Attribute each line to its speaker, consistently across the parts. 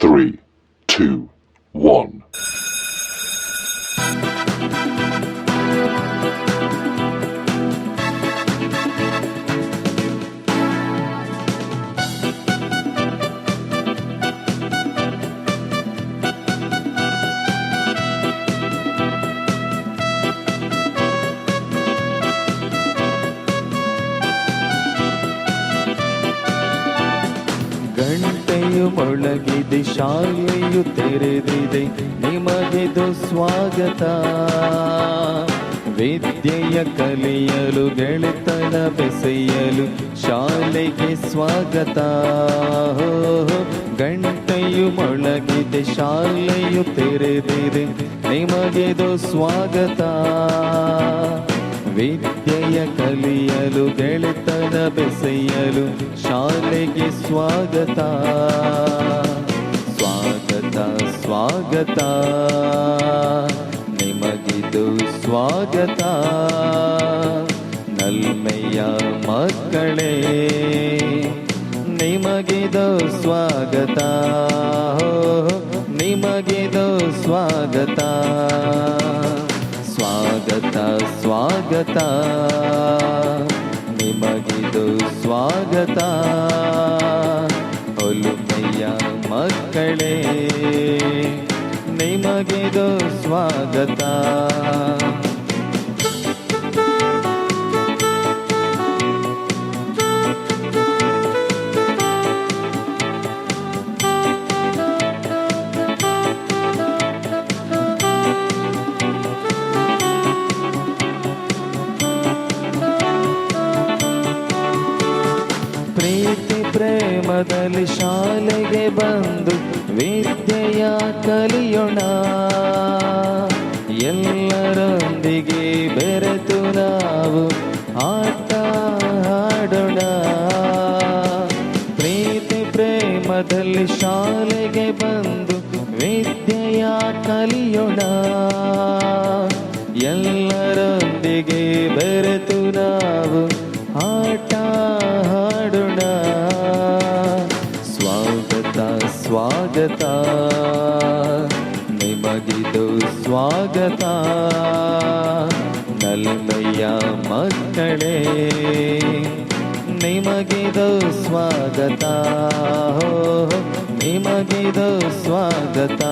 Speaker 1: three, two, one.
Speaker 2: ಮೊಳಗಿದೆ ಶಾಲೆಯು ತೆರೆದಿದೆ, ನಿಮಗೆದು ಸ್ವಾಗತ. ವಿದ್ಯೆಯ ಕಲಿಯಲು, ಗೆಳೆತನ ಬೆಸೆಯಲು ಶಾಲೆಗೆ ಸ್ವಾಗತ. ಗಂಟೆಯು ಮೊಳಗಿದೆ, ಶಾಲೆಯು ತೆರೆದಿದೆ, ನಿಮಗೆದು ಸ್ವಾಗತ. ವಿದ್ಯೆಯ ಕಲಿಯಲು, ಗೆಳೆತನ ಬೆಸೆಯಲು ಶಾಲೆಗೆ ಸ್ವಾಗತ. ಸ್ವಾಗತ. ನಿಮಗಿದು ಸ್ವಾಗತ. ನಲ್ಮೆಯ ಮಕ್ಕಳೇ, ನಿಮಗಿದು ಸ್ವಾಗತ. ನಿಮಗಿದು ಸ್ವಾಗತ. ಸ್ವಾಗತ ಸ್ವಾಗತ. ನಿಮಗಿದು ಸ್ವಾಗತ. ಒಲುಮೆಯ ಮಕ್ಕಳೇ. ನಿಮಗಿದು ಸ್ವಾಗತ ಪ್ರೇಮದಲ್ಲಿ ಶಾಲೆಗೆ ಬಂದು ವಿದ್ಯೆಯ ಕಲಿಯೋಣ. ಎಲ್ಲರೊಂದಿಗೆ ಬೆರೆತು ನಾವು ಆಟ ಆಡೋಣ. ಪ್ರೀತಿ ಪ್ರೇಮದಲ್ಲಿ ಶಾಲೆಗೆ ಬಂದು ವಿದ್ಯೆಯ ಕಲಿಯೋಣ. ಸ್ವಾಗತ. ನಿಮಗಿದು ಸ್ವಾಗತ. ನಲ್ಮೆಯ ಮಕ್ಕಳೇ ನಿಮಗಿದು ಸ್ವಾಗತ. ನಿಮಗಿದು ಸ್ವಾಗತ.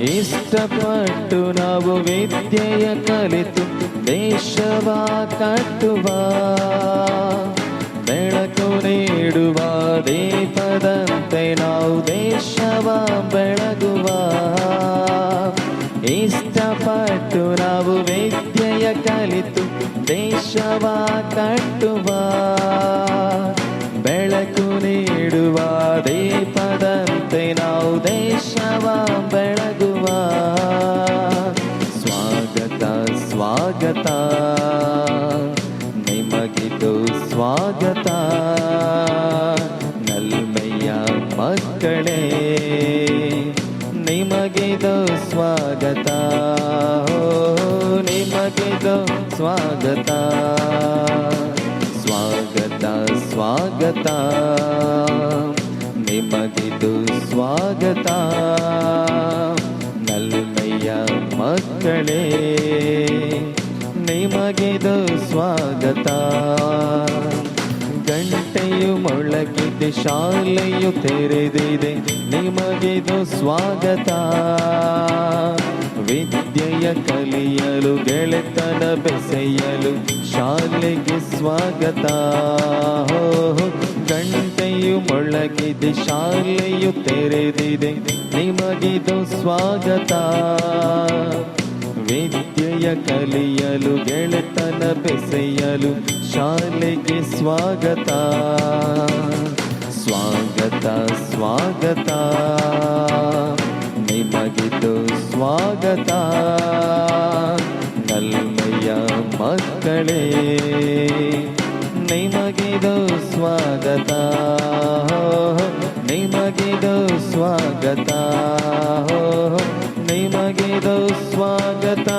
Speaker 2: ಇಷ್ಟಪಟ್ಟು ನಾವು ವಿದ್ಯೆಯ ಕಲಿತು ದೇಶವ ಕಟ್ಟುವ, ಬೆಳಕು ನೀಡುವ, ದೀಪದಂತೆ ನಾವು ದೇಶವ ಬೆಳಗುವ. ಇಷ್ಟಪಟ್ಟು ನಾವು ವಿದ್ಯೆಯ ಕಲಿತು ದೇಶವ ಕಟ್ಟುವ, ಬೆಳಕು ನೀಡುವ ದೀಪದಂತೆ ಸ್ವಾಗತ. ನಿಮಗಿದು ಸ್ವಾಗತ. ನಲ್ಮೆಯ ಮಕ್ಕಳೇ, ನಿಮಗಿದು ಸ್ವಾಗತ. ನಿಮಗಿದು ಸ್ವಾಗತ. ಸ್ವಾಗತ ಸ್ವಾಗತ. ನಿಮಗಿದು ಸ್ವಾಗತ. ನಲ್ಮೆಯ ಮಕ್ಕಳೇ. ನಿಮಗಿದು ಸ್ವಾಗತ. ಗಂಟೆಯು ಮೊಳಗಿದೆ, ಶಾಲೆಯು ತೆರೆದಿದೆ, ನಿಮಗಿದು ಸ್ವಾಗತ. ವಿದ್ಯೆಯ ಕಲಿಯಲು, ಗೆಳೆತನ ಬೆಸೆಯಲು ಶಾಲೆಗೆ ಸ್ವಾಗತ. ಗಂಟೆಯು ಮೊಳಗಿದೆ, ಶಾಲೆಯು ತೆರೆದಿದೆ, ನಿಮಗಿದು ಸ್ವಾಗತ. ವಿದ್ಯೆಯ ಕಲಿಯಲು, ಗೆಳೆತನ ಬೆಸೆಯಲು ಶಾಲೆಗೆ ಸ್ವಾಗತ. ಸ್ವಾಗತ ಸ್ವಾಗತ. ನಿಮಗಿದು ಸ್ವಾಗತ. ಕಲ್ಮಯ್ಯ ಮಕ್ಕಳೇ, ನಿಮಗಿದು ಸ್ವಾಗತ. ನಿಮಗಿದು ಸ್ವಾಗತ. ನಿಮಗಿದು ಸ್ವಾಗತ